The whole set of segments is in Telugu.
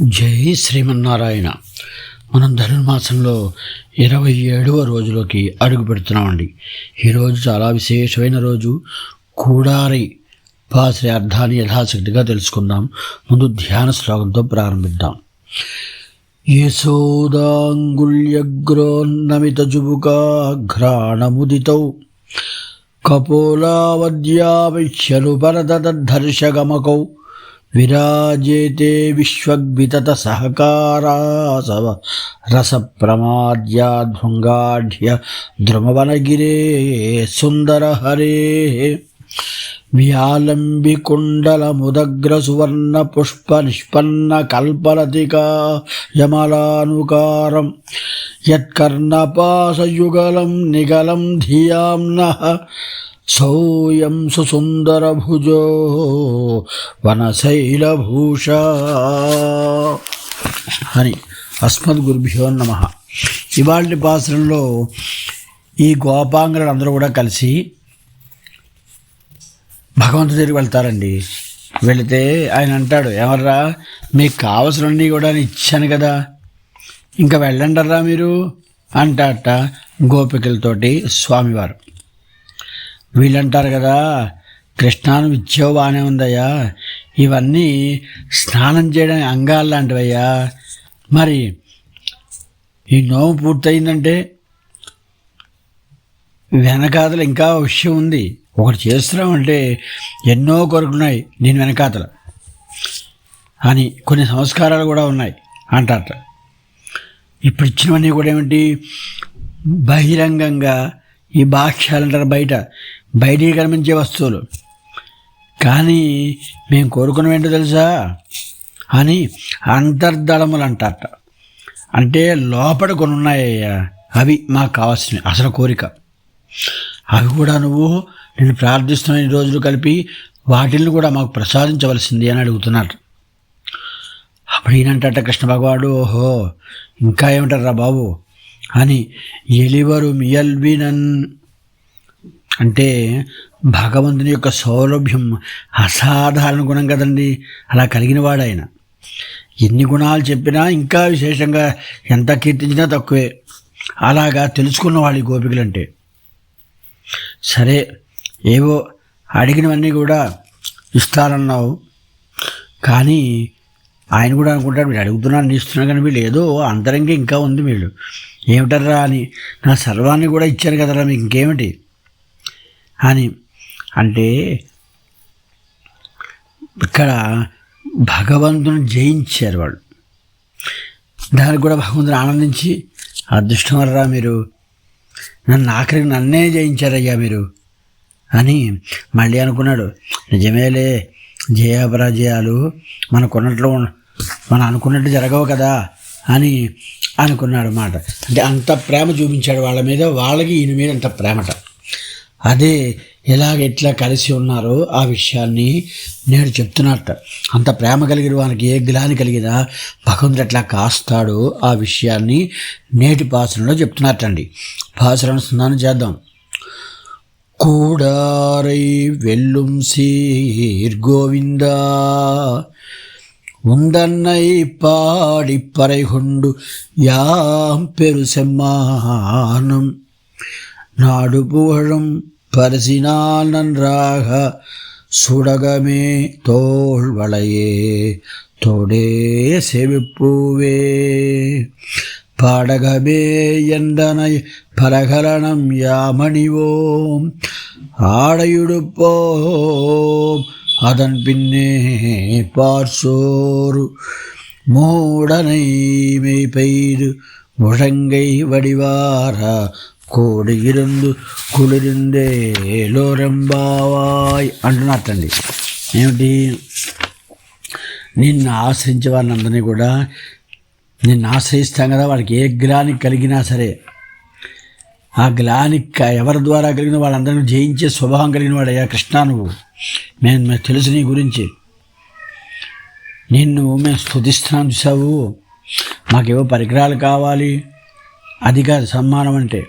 జై శ్రీమన్నారాయణ. మనం ధనుర్మాసంలో ఇరవై ఏడవ రోజులోకి అడుగు పెడుతున్నామండి. ఈరోజు చాలా విశేషమైన రోజు. కూడారి పాశ్రి అర్థాన్ని యథాశక్తిగా తెలుసుకుందాం. ముందు ధ్యాన శ్లోకంతో ప్రారంభిద్దాం. యశోదాంగుల్యగ్రోన్నమిత జుబుకాఘ్రాణముదితౌ కపోలావద్యావిష్యనుపరదర్శగమకౌ విరాజేతే విశ్వగ్వితత సహకారాసవ రసప్రమాద్యాధ్వంగాఢ్య ద్రుమవనగిరే సుందరహరే. వ్యాలంబికుండలముదగ్రసువర్ణ పుష్ప నిష్పన్న కల్పలతికా యమలానుకారం యత్కర్ణపాసయుగలం నిగలం ధియామ్నః సౌయం సుసుందరభుజో వనశైలభూష అని అస్మద్గురుభ్యో నమ. ఇవాళ పాసరంలో ఈ గోపాంగులు అందరూ కూడా కలిసి భగవంతుడి దగ్గరికి వెళ్తారండి. వెళితే ఆయన అంటాడు ఎవర్రా మీకు కావలసినవన్నీ కూడా ఇచ్చాను కదా. ఇంకా వెళ్ళండర్రా మీరు? అంటాట గోపికలతోటి స్వామివారు. వీళ్ళంటారు కదా కృష్ణాను విద్యో బాగానే ఉందయ్యా. ఇవన్నీ స్నానం చేయడానికి అంగాలు లాంటివయ్యా. మరి ఈ నోము పూర్తయిందంటే వెనకాతల ఇంకా విషయం ఉంది. ఒకటి చేస్తున్నామంటే ఎన్నో కొరకున్నాయి దీని వెనకాతల. అని కొన్ని సంస్కారాలు కూడా ఉన్నాయి అంటారట. ఇప్పుడు ఇచ్చినవన్నీ కూడా ఏమిటి? బహిరంగంగా ఈ బాక్ష్యాలు అంటారు బయట. బయటికి కనిపించే వస్తువులు. కానీ మేము కోరుకున్నవి ఏంటో తెలుసా? అని అంతర్దళములు అంటారట అంటే లోపల కొన్ని ఉన్నాయ్యా అవి మాకు కావాల్సినవి. అసలు కోరిక. అవి కూడా నువ్వు నేను ప్రార్థిస్తున్న రోజులు కలిపి వాటిని కూడా మాకు ప్రసాదించవలసింది అని అడుగుతున్నారు అప్పుడు ఈయనంటట కృష్ణ భగవాడు ఓహో ఇంకా ఏమంటారా బాబు? అని ఎలివరు మియల్వినన్ అంటే భగవంతుని యొక్క సౌలభ్యం అసాధారణ గుణం కదండి. అలా కలిగిన ఆయన ఎన్ని గుణాలు చెప్పినా ఇంకా విశేషంగా ఎంత కీర్తించినా తక్కువే. అలాగా తెలుసుకున్న వాళ్ళు ఈ గోపికలంటే. సరే ఏవో అడిగినవన్నీ కూడా ఇస్తారన్నావు కానీ ఆయన కూడా అనుకుంటాడు వీడు అడుగుతున్నాను ఇస్తున్నా కానీ వీళ్ళు ఏదో అంతరంగా ఇంకా ఉంది వీళ్ళు. ఏమిటర్రా అని. నా సర్వాన్ని కూడా ఇచ్చాను కదరా మీకు ఇంకేమిటి? అని. అంటే ఇక్కడ భగవంతుని జయించారు వాళ్ళు. దానికి కూడా భగవంతుని ఆనందించి అదృష్టం వర్రా మీరు. నన్ను ఆఖరికి నన్నే జయించారయ్యా మీరు. అని మళ్ళీ అనుకున్నాడు. నిజమేలే జయాపరాజయాలు మనకున్నట్లు మనం అనుకున్నట్టు జరగవు కదా. అని అనుకున్నాడు మాట. అంటే అంత ప్రేమ చూపించాడు వాళ్ళ మీద. వాళ్ళకి ఈయన మీద అంత ప్రేమట. అదే ఎలాగ ఎట్లా కలిసి ఉన్నారో ఆ విషయాన్ని నేను చెప్తున్నట్ట అంత ప్రేమ కలిగిన వానికి ఏ గ్లాని కలిగినా భగవంతుడు ఎట్లా కాస్తాడో ఆ విషయాన్ని నేటి పాసనలో చెప్తున్నట్టండి పాసన స్నానం చేద్దాం கூடாரை வெல்லும் சீர் கோவிந்தா உந்தன்னை பாடிப்பறை கொண்டு யாம் பெரு செம்மானம் நாடு புகழும் பரிசினால் நன்றாக சுடகமே தோல் வளையே தொடே செவிப்பூவே. பாடகமே என்றனை பரகரணம் யாமணிவோம் ஆடையுடுப்போம் அதன் பின்னே பார்சோறு. மூடனை மெய் பெய்து முழங்கை வடிவாரா కోడిగిరందు కుளிరిందే లోరంబావాయ్ అంటున్నట్టండి ఏమిటి? నిన్ను ఆశ్రయించే వాళ్ళందరినీ కూడా నిన్ను ఆశ్రయిస్తాం కదా వాళ్ళకి ఏ గ్లాని కలిగినా సరే. ఆ గ్లాని ఎవరి ద్వారా కలిగిన వాళ్ళందరినీ జయించే స్వభావం కలిగిన వాడయ్యా కృష్ణ నువ్వు. మేము మేము తెలుసు నీ గురించి. నిన్ను మేము స్థుతిస్తున్నాం చూసావు మాకేవో పరికరాలు కావాలి. అది కాదు సమ్మానం అంటే.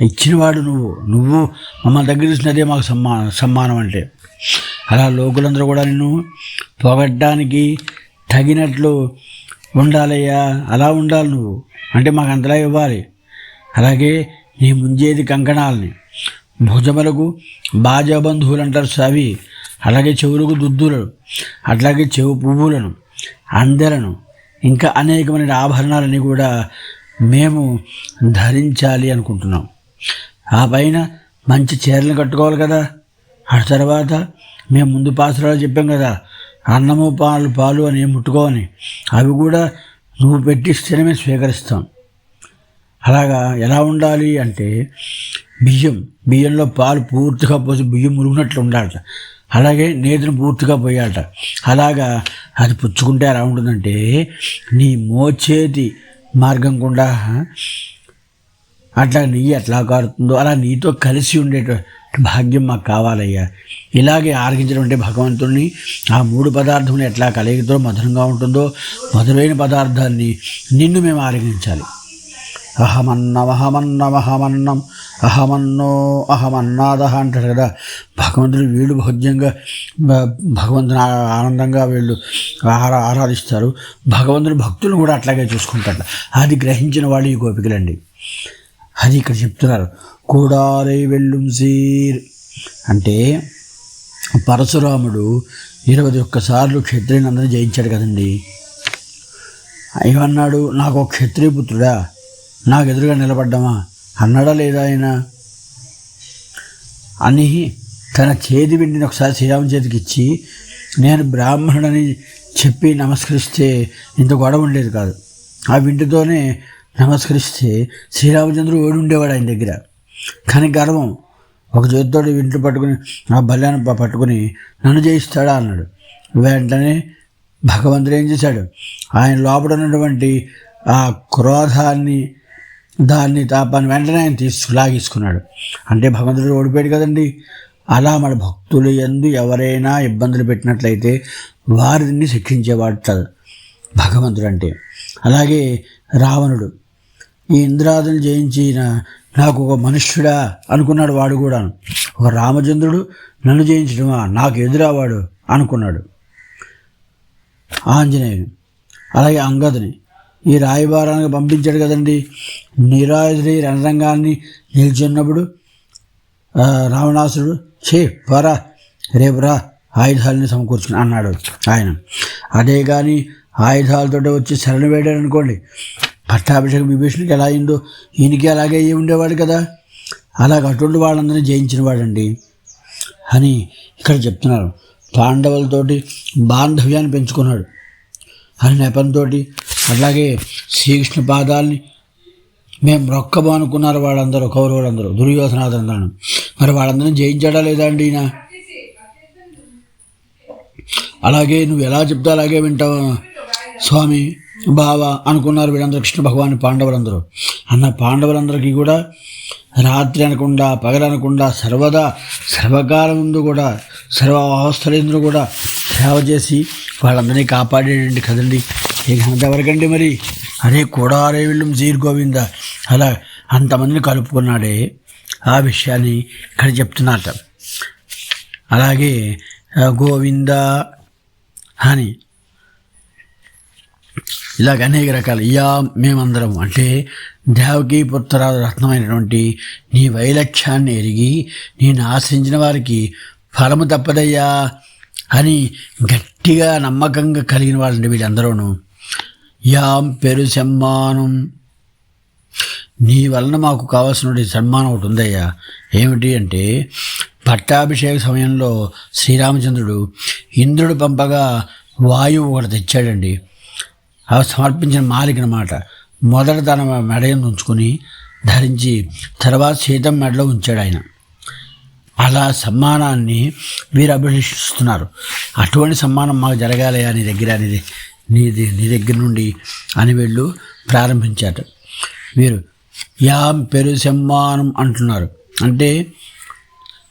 ఇచ్చినవాడు నువ్వు. నువ్వు మమ్మల్ని దగ్గర చూసినదే మాకు సమ్మా సమ్మానం అంటే. అలా లోకులందరూ కూడా నిన్ను పొగడ్డానికి తగినట్లు ఉండాలయ్యా. అలా ఉండాలి నువ్వు. అంటే మాకు అంతలా ఇవ్వాలి. అలాగే నీ ముంజేది కంకణాలని. భుజములకు బాజబంధువులు అంటారు సవి. అలాగే చెవులకు దుద్దులను. అట్లాగే చెవు పువ్వులను అందెలను ఇంకా అనేకమైన ఆభరణాలని కూడా మేము ధరించాలి అనుకుంటున్నాం. ఆ పైన మంచి చీరలు కట్టుకోవాలి కదా. ఆ తర్వాత మేము ముందు పాత్రలో చెప్పాం కదా అన్నము పాలు పాలు అని ముట్టుకోవని అవి కూడా నువ్వు పెట్టిస్తేనే మేము స్వీకరిస్తాం. అలాగా ఎలా ఉండాలి అంటే బియ్యం బియ్యంలో పాలు పూర్తిగా పోసి బియ్యం మురుగునట్లు ఉండాలట. అలాగే నేతిని పూర్తిగా పోయాలట. అలాగా అది పుచ్చుకుంటే ఎలా ఉంటుందంటే నీ మోచేతి మార్గం గుండా అట్లా నెయ్యి ఎట్లా కారుతుందో అలా నీతో కలిసి ఉండేటువంటి భాగ్యం మాకు కావాలయ్యా. ఇలాగే ఆరగించడం అంటే భగవంతుడిని ఆ మూడు పదార్థములు ఎట్లా కలిగితో మధురంగా ఉంటుందో మధురైన పదార్థాన్ని నిన్ను మేము ఆరగించాలి. అహమన్నం అహమన్నం అహమన్నం అహమన్నో అహమన్నాద అంటారు కదా. భగవంతుడు వీళ్ళు భోజ్యంగా భ- భగవంతుని ఆనందంగా వీళ్ళు ఆరా ఆరాధిస్తారు. భగవంతుని భక్తులు కూడా అట్లాగే చూసుకుంటారు. అది గ్రహించిన వాళ్ళు ఈ గోపికలండి. అది ఇక్కడ చెప్తున్నారు. కూడారై వెళ్ళుం సీర్. అంటే పరశురాముడు ఇరవై ఒక్కసార్లు క్షత్రియులందరూ జయించాడు కదండి. ఏమన్నాడు? నాకు ఒక క్షత్రియ పుత్రుడా నాకు ఎదురుగా నిలబడ్డామా? అన్నాడా లేదా ఆయన? అని తన చేతి వెండిని ఒకసారి శ్రీరామ చేతికి ఇచ్చి నేను బ్రాహ్మణుడని చెప్పి నమస్కరిస్తే ఇంత గొడవ ఉండేది కాదు. ఆ వింటితోనే నమస్కరిస్తే శ్రీరామచంద్రుడు ఓడి ఉండేవాడు ఆయన దగ్గర. కానీ గర్వం ఒక చేతితో వింట్లు పట్టుకుని ఆ బల్యాన్ని పట్టుకుని నన్ను జయిస్తాడా అన్నాడు. వెంటనే భగవంతుడు ఏం చేశాడు? ఆయన లోపల ఉన్నటువంటి ఆ క్రోధాన్ని దాన్ని తాపాన్ని వెంటనే ఆయన తీసుకు లాగేసుకున్నాడు. అంటే భగవంతుడు ఓడిపోయాడు కదండి. అలా మన భక్తులు ఎందు ఎవరైనా ఇబ్బందులు పెట్టినట్లయితే వారిని శిక్షించేవాడు భగవంతుడు అంటే. అలాగే రావణుడు. ఈ ఇంద్రాదుని జయించిన నాకు ఒక మనుష్యుడా అనుకున్నాడు వాడు కూడా ఒక రామచంద్రుడు నన్ను జయించడమా? నాకు ఎదురావాడు అనుకున్నాడు. ఆంజనేయుడు. అలాగే అంగదుని. ఈ రాయబారానికి పంపించాడు కదండి. నిరాయుధుడి రణరంగాన్ని నిల్చున్నప్పుడు ఆ, రావణాసుడు చే పరా రేపురా ఆయుధాలని సమకూర్చుకుని అన్నాడు ఆయన. అదే కానీ ఆయుధాలతో వచ్చి శరణ వేడాడు అనుకోండి పట్టాభిషేకం విభీషణుడికి ఎలా అయిందో ఈయనకి అలాగే అయ్యి ఉండేవాడు కదా. అలాగ అటువంటి వాళ్ళందరినీ జయించిన వాడండి. అని ఇక్కడ చెప్తున్నారు. పాండవులతోటి బాంధవ్యాన్ని పెంచుకున్నాడు. అని నెపంతో అట్లాగే శ్రీకృష్ణ పాదాలని మేము రొక్కబో అనుకున్నారు వాళ్ళందరూ కౌరవులందరూ దుర్యోధనాథందరూ మరి వాళ్ళందరినీ జయించాడా లేదా అండి ఈయన? అలాగే నువ్వు ఎలా చెప్తా అలాగే వింటావా? స్వామి బావ అనుకున్నారు వీళ్ళందరూ కృష్ణ భగవాన్ పాండవులందరూ. అన్న పాండవులందరికీ కూడా రాత్రి అనకుండా పగలనకుండా సర్వదా సర్వకాలం ముందు కూడా సర్వ అవస్థలందరూ కూడా సేవ చేసి వాళ్ళందరినీ కాపాడేయండి కదండి. ఇక ఎవరికండి మరి? అదే కూడారే వీళ్ళు జీర్ గోవింద. అలా అంతమందిని కలుపుకున్నాడే. ఆ విషయాన్ని ఇక్కడ చెప్తున్నట అలాగే గోవింద అని ఇలాగ అనేక రకాలు ఇయా మేమందరం అంటే దేవకి పుత్రాలు రత్నమైనటువంటి నీ వైలక్ష్యాన్ని ఎరిగి నేను ఆశించిన వారికి ఫలము తప్పదయ్యా అని గట్టిగా నమ్మకంగా కలిగిన వాళ్ళండి వీళ్ళందరూను. యాం పెరు సమ్మానం నీ వలన మాకు కావాల్సిన సన్మానం ఒకటి ఉందయ్యా. ఏమిటి అంటే పట్టాభిషేక సమయంలో శ్రీరామచంద్రుడు ఇంద్రుడు పంపగా వాయువు ఒకటి తెచ్చాడండి. అవి సమర్పించిన మాలిక అన్నమాట. మొదట తన మెడయం ఉంచుకొని ధరించి తర్వాత సీతం మెడలో ఉంచాడు ఆయన. అలా సమ్మానాన్ని వీరు అభిలషిస్తున్నారు అటువంటి సమ్మానం మాకు జరగాలి నీ దగ్గర అనేది నీ నీ దగ్గర నుండి అని వీళ్ళు ప్రారంభించారు. వీరు యాం పెరు సమ్మానం అంటున్నారు. అంటే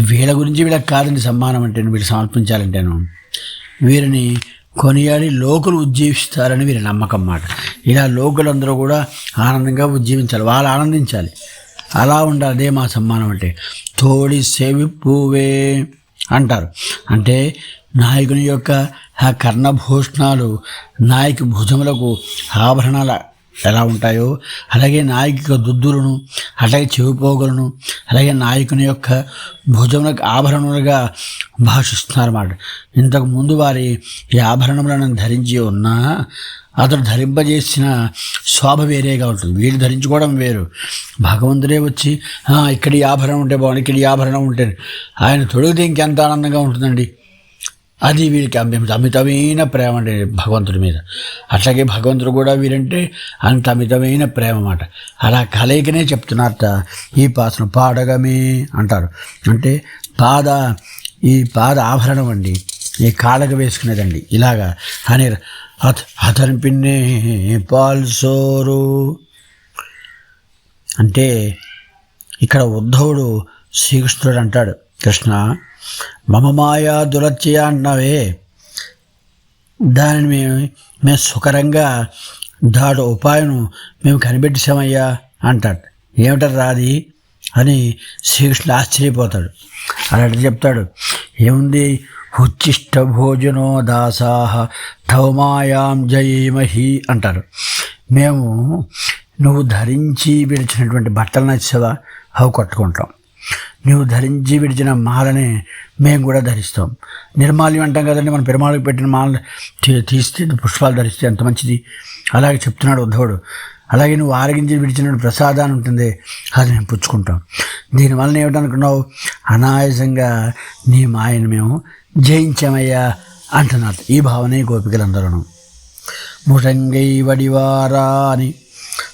వీళ్ళ గురించి వీళ్ళకి కాదండి సమ్మానం అంటే వీళ్ళు సమర్పించాలంటేను. వీరిని కొనియాడి లోకులు ఉజ్జీవిస్తారని వీరి నమ్మకం మాట. ఇలా లోకులందరూ కూడా ఆనందంగా ఉజ్జీవించాలి. వాళ్ళు ఆనందించాలి. అలా ఉండాలి. అదే మా సమ్మానం అంటే. తోడి సేవి అంటారు. అంటే నాయకుని యొక్క ఆ కర్ణభూషణాలు నాయకు భుజములకు ఆభరణాల ఎలా ఉంటాయో అలాగే నాయకు దుద్దులను అలాగే చెవిపోగులను అలాగే నాయకుని యొక్క భుజములకు ఆభరణములుగా భాషిస్తున్నారన్నమాట. ఇంతకు ముందు వారి ఈ ఆభరణములను ధరించి ఉన్నా అతడు ధరింపజేసిన శోభ వేరేగా ఉంటుంది. వీళ్ళు ధరించుకోవడం వేరు. భగవంతుడే వచ్చి ఇక్కడ ఈ ఆభరణం ఉంటే బాగుంది ఇక్కడ ఈ ఆభరణం ఉంటే ఆయన తొడిగితే ఇంకెంత ఆనందంగా ఉంటుందండి. అది వీరికి అమి- అమితమైన ప్రేమ అండి భగవంతుడి మీద. అట్లాగే భగవంతుడు కూడా వీరంటే అంత అమితమైన ప్రేమ అన్నమాట అలా కలయికనే చెప్తున్నారట. ఈ పాసన పాడగమే అంటారు. అంటే పాద ఈ పాద ఆభరణం అండి. ఈ కాళ్ళకు వేసుకునేదండి. ఇలాగా. అని అత అతని పిన్నే పాల్సోరు అంటే ఇక్కడ ఉద్ధవుడు శ్రీకృష్ణుడు అంటాడు. కృష్ణ మమ మాయా దురత్య అంటున్నావే దానిని మేము మేము సుకరంగా దాడు ఉపాయం మేము కనిపెట్టేశామయ్యా అంటాడు. ఏమిటారు రాది? అని శ్రీకృష్ణుడు ఆశ్చర్యపోతాడు. అలాంటి చెప్తాడు. ఏముంది? ఉచ్చిష్ట భోజనో దాసాహ ధవమాయాం జయమహి అంటారు. మేము నువ్వు ధరించి విడిచినటువంటి బట్టలు నచ్చావా అవి కట్టుకుంటాం. నువ్వు ధరించి విడిచిన మాలని మేము కూడా ధరిస్తాం. నిర్మాల్యం అంటాం కదండి మన పెరుమాళకు పెట్టిన మాల తీస్తే పుష్పాలు ధరిస్తే ఎంత మంచిది. అలాగే చెప్తున్నాడు ఉద్ధవుడు. అలాగే నువ్వు ఆరగించి విడిచిన ప్రసాదాన్ని ఉంటుంది అది మేము పుచ్చుకుంటాం. దీనివల్ల ఏమిటనుకున్నావు? అనాయాసంగా నీ మాయను మేము జయించామయ్యా అంటున్నారు ఈ భావనే గోపికలందరూ ముషంగై వడివారా అని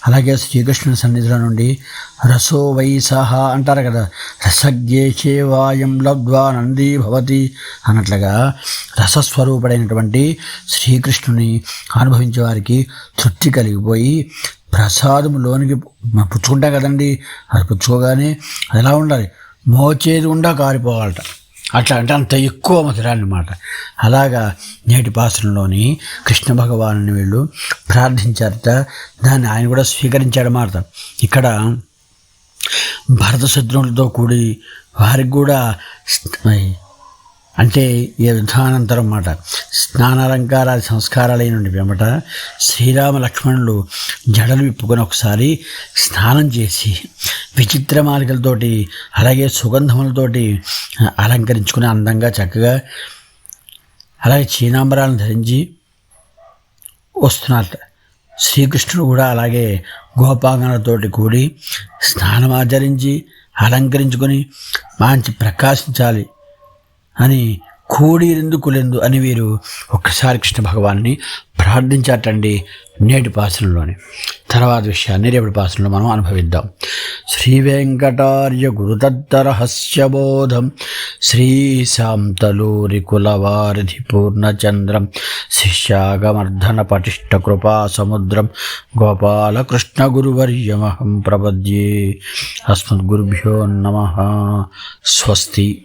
అలాగే శ్రీకృష్ణుని సన్నిధిలో నుండి రసో వైసహ అంటారు కదా. రసజ్ఞేషే వాయం లబ్ధ్వా నంది భవతి అన్నట్లుగా రసస్వరూపుడైనటువంటి శ్రీకృష్ణుని అనుభవించే వారికి తృప్తి కలిగిపోయి ప్రసాదము లోనికి పుచ్చుకుంటాం కదండి. అది పుచ్చుకోగానే అది ఎలా ఉండాలి? మోచేది ఉండా కారిపోవాలట. అట్లా అంటే అంత ఎక్కువ మధురాన్నమాట. అన్నమాట అలాగా నేటి పాసనంలోని కృష్ణ భగవాను వీళ్ళు ప్రార్థించారట. దాన్ని ఆయన కూడా స్వీకరించాడన్నమాట ఇక్కడ భరత శత్రువులతో కూడి వారికి కూడా అంటే యుద్ధానంతరం మాట. స్నానాలంకారాది సంస్కారాలైన వెంబట శ్రీరామ లక్ష్మణులు జడలు విప్పుకొని ఒకసారి స్నానం చేసి విచిత్ర మార్గలతోటి అలాగే సుగంధములతోటి అలంకరించుకుని అందంగా చక్కగా అలాగే చీనాంబరాలను ధరించి వస్తున్నారు. శ్రీకృష్ణుడు కూడా అలాగే గోపాంగనతోటి కూడి స్నానం ఆచరించి అలంకరించుకొని మంచి ప్రకాశించాలి. అని కోడిరెందుకులెందు అని వీరు ఒక్కసారి కృష్ణ భగవాన్ని ప్రార్థించాటండి నేటి పాసనలోని. తర్వాత విషయాన్ని రేపటి పాసనలో మనం అనుభవిద్దాం. శ్రీ వెంకటార్య గురుతత్తరహస్యబోధం శ్రీ శాంతలూరి కులవారిధి పూర్ణచంద్రం శిష్యాగమర్ధన పటిష్ట కృపా సముద్రం గోపాలకృష్ణ గురువర్యమహం ప్రపద్యే అస్మద్గురుభ్యో నమ. స్వస్తి.